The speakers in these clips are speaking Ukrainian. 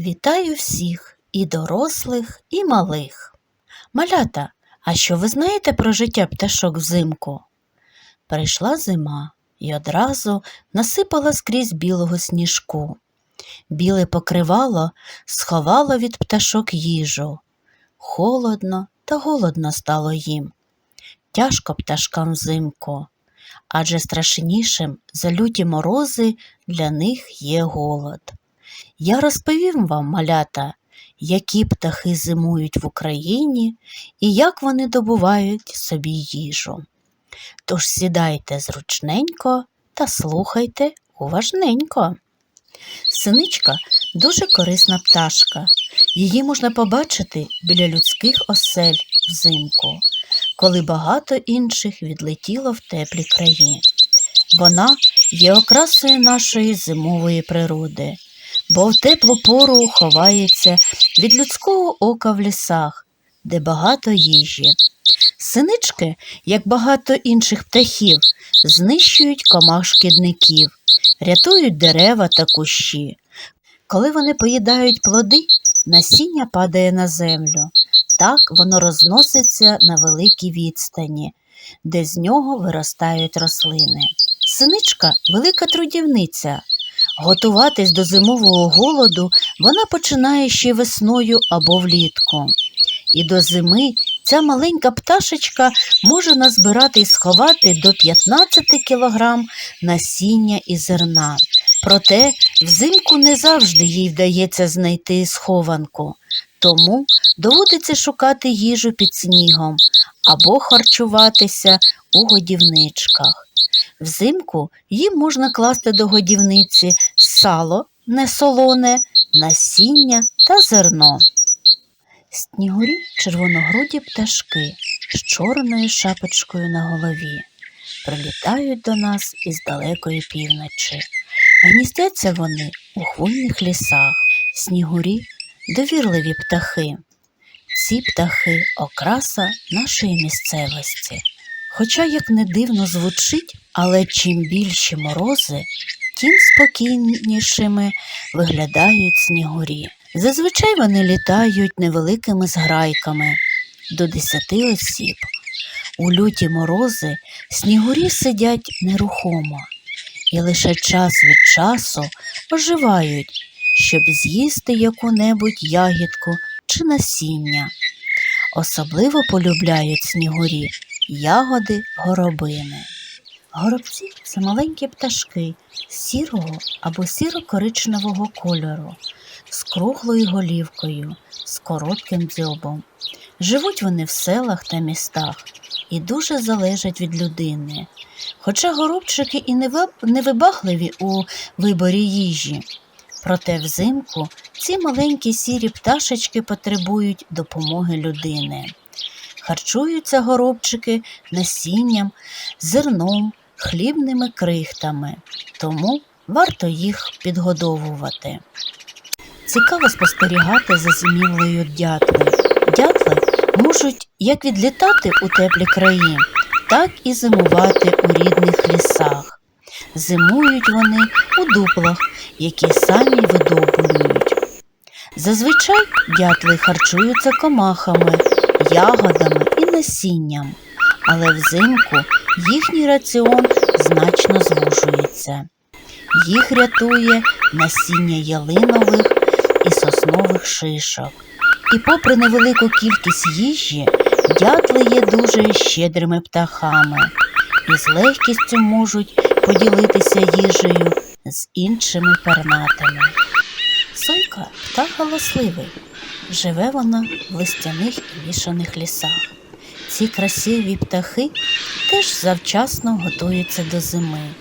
Вітаю всіх і дорослих, і малих. Малята, а що ви знаєте про життя пташок взимку? Прийшла зима і одразу насипала скрізь білого сніжку. Біле покривало сховало від пташок їжу. Холодно та голодно стало їм. Тяжко пташкам взимку, адже страшнішим за люті морози для них є голод. Я розповім вам, малята, які птахи зимують в Україні і як вони добувають собі їжу. Тож сідайте зручненько та слухайте уважненько. Синичка дуже корисна пташка. Її можна побачити біля людських осель взимку, коли багато інших відлетіло в теплі краї. Вона є окрасою нашої зимової природи, бо в теплу пору ховається від людського ока в лісах, де багато їжі. Синички, як багато інших птахів, знищують комах шкідників, рятують дерева та кущі. Коли вони поїдають плоди, насіння падає на землю. Так воно розноситься на великій відстані, де з нього виростають рослини. Синичка велика трудівниця. Готуватись до зимового голоду вона починає ще весною або влітку. І до зими ця маленька пташечка може назбирати і сховати до 15 кілограм насіння і зерна. Проте взимку не завжди їй вдається знайти схованку, тому доводиться шукати їжу під снігом або харчуватися у годівничках. Взимку їм можна класти до годівниці сало несолоне, насіння та зерно. Снігурі червоногруді пташки з чорною шапочкою на голові прилітають до нас із далекої півночі. Гніздяться вони у хвойних лісах, снігурі довірливі птахи. Ці птахи окраса нашої місцевості. Хоча, як не дивно звучить, але чим більші морози, тим спокійнішими виглядають снігурі. Зазвичай вони літають невеликими зграйками до десяти осіб. У люті морози снігурі сидять нерухомо і лише час від часу оживають, щоб з'їсти яку-небудь ягідку чи насіння. Особливо полюбляють снігурі ягоди горобини. Горобці це маленькі пташки сірого або сіро-коричневого кольору, з круглою голівкою, з коротким дзьобом. Живуть вони в селах та містах і дуже залежать від людини. Хоча горобчики і не виб- невибагливі у виборі їжі, проте взимку ці маленькі сірі пташечки потребують допомоги людини. Харчуються горобчики насінням, зерном, хлібними крихтами, тому варто їх підгодовувати. Цікаво спостерігати за зимівлею дятли. Дятли можуть як відлітати у теплі краї, так і зимувати у рідних лісах. Зимують вони у дуплах, які самі видобурюють. Зазвичай дятли харчуються комахами, ягодами і насінням, але взимку їхній раціон значно звужується. Їх рятує насіння ялинових і соснових шишок. І попри невелику кількість їжі, дятли є дуже щедрими птахами і з легкістю можуть поділитися їжею з іншими пернатими. Сойка птах галасливий. Живе вона в листяних і вішаних лісах. Ці красиві птахи теж завчасно готуються до зими.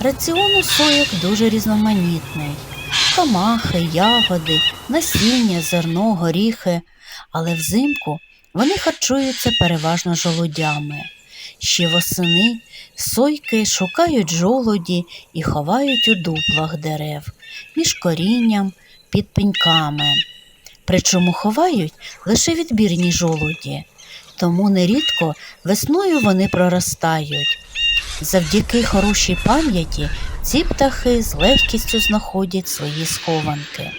Раціон у соєк дуже різноманітний. Комахи, ягоди, насіння, зерно, горіхи, але взимку вони харчуються переважно жолудями. Ще восени сойки шукають жолуді і ховають у дуплах дерев, між корінням, під пеньками. Причому ховають лише відбірні жолуді, тому нерідко весною вони проростають. Завдяки хорошій пам'яті ці птахи з легкістю знаходять свої схованки.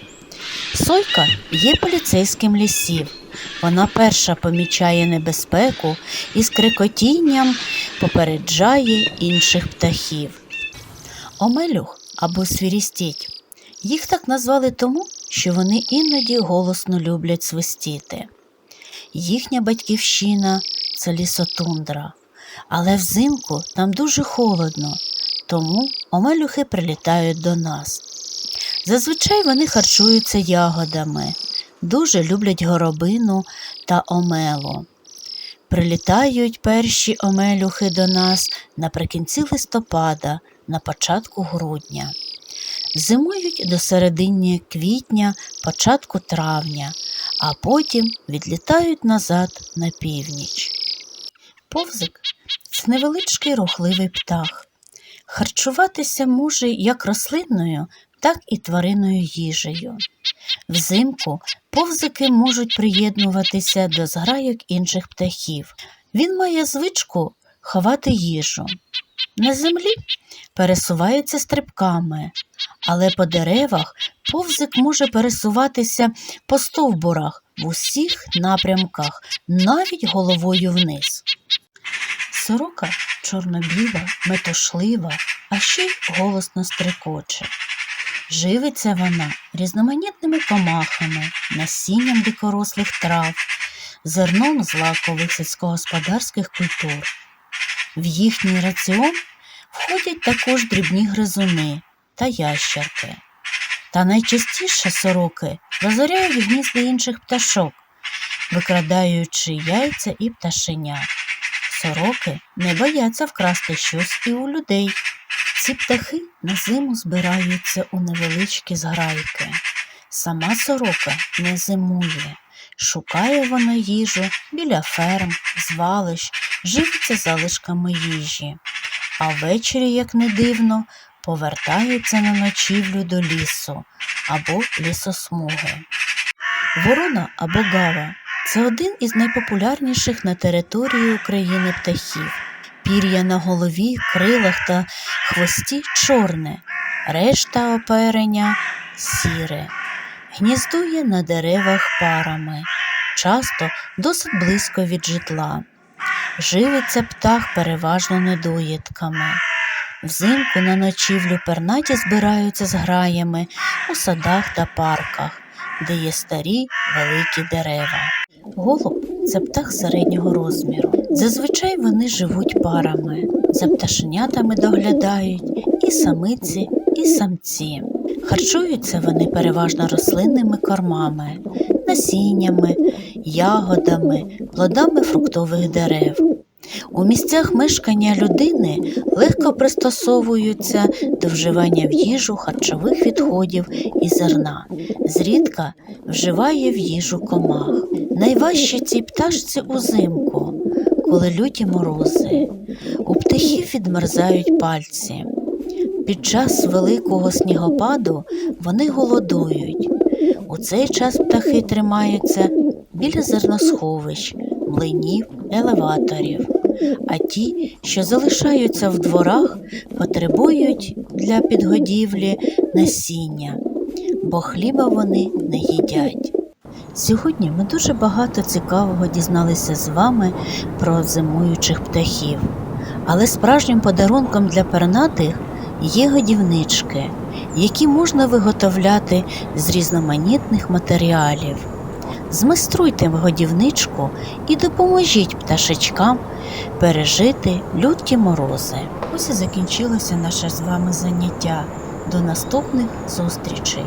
Сойка є поліцейським лісів. Вона перша помічає небезпеку і з крикотінням попереджає інших птахів. Омелюх або свірістіть. Їх так назвали тому, що вони іноді голосно люблять свистіти. Їхня батьківщина це лісотундра, але взимку там дуже холодно, тому омелюхи прилітають до нас. Зазвичай вони харчуються ягодами, дуже люблять горобину та омелу. Прилітають перші омелюхи до нас наприкінці листопада, на початку грудня. Зимують до середини квітня, початку травня, а потім відлітають назад на північ. Повзик це невеличкий рухливий птах. Харчуватися може як рослинною, так і тваринною їжею. Взимку повзики можуть приєднуватися до зграйок інших птахів. Він має звичку ховати їжу. На землі пересувається стрибками, але по деревах повзик може пересуватися по стовбурах в усіх напрямках, навіть головою вниз. Сорока чорнобіла, метошлива, а ще й голосно стрикоче. Живиться вона різноманітними комахами, насінням дикорослих трав, зерном злакових сільськогосподарських культур. В їхній раціон входять також дрібні гризуни та ящерки. Та найчастіше сороки розоряють гнізди інших пташок, викрадаючи яйця і пташеня. Сороки не бояться вкрасти щось і у людей. Ці птахи на зиму збираються у невеличкі зграйки. Сама сорока не зимує. Шукає вона їжу біля ферм, звалищ, живиться залишками їжі. А ввечері, як не дивно, повертається на ночівлю до лісу або лісосмуги. Ворона або гава це один із найпопулярніших на території України птахів. Пір'я на голові, крилах та хвості чорне, решта оперення сіре. Гніздує на деревах парами, часто досить близько від житла. Живиться птах переважно недоїдками. Взимку на ночівлю пернаті збираються з граями у садах та парках, де є старі великі дерева. Голуб це птах середнього розміру. Зазвичай вони живуть парами, за пташенятами доглядають і самиці, і самці. Харчуються вони переважно рослинними кормами, насіннями, ягодами, плодами фруктових дерев. У місцях мешкання людини легко пристосовуються до вживання в їжу харчових відходів і зерна, зрідка вживає в їжу комах. Найважче цій пташці узимку, коли люті морози. У птахів відмерзають пальці. Під час великого снігопаду вони голодують. У цей час птахи тримаються біля зерносховищ, млинів, елеваторів. А ті, що залишаються в дворах, потребують для підгодівлі насіння, бо хліба вони не їдять. Сьогодні ми дуже багато цікавого дізналися з вами про зимуючих птахів, але справжнім подарунком для пернатих є годівнички, які можна виготовляти з різноманітних матеріалів. Змайструйте годівничку і допоможіть пташечкам пережити люті морози. Ось і закінчилося наше з вами заняття. До наступних зустрічей!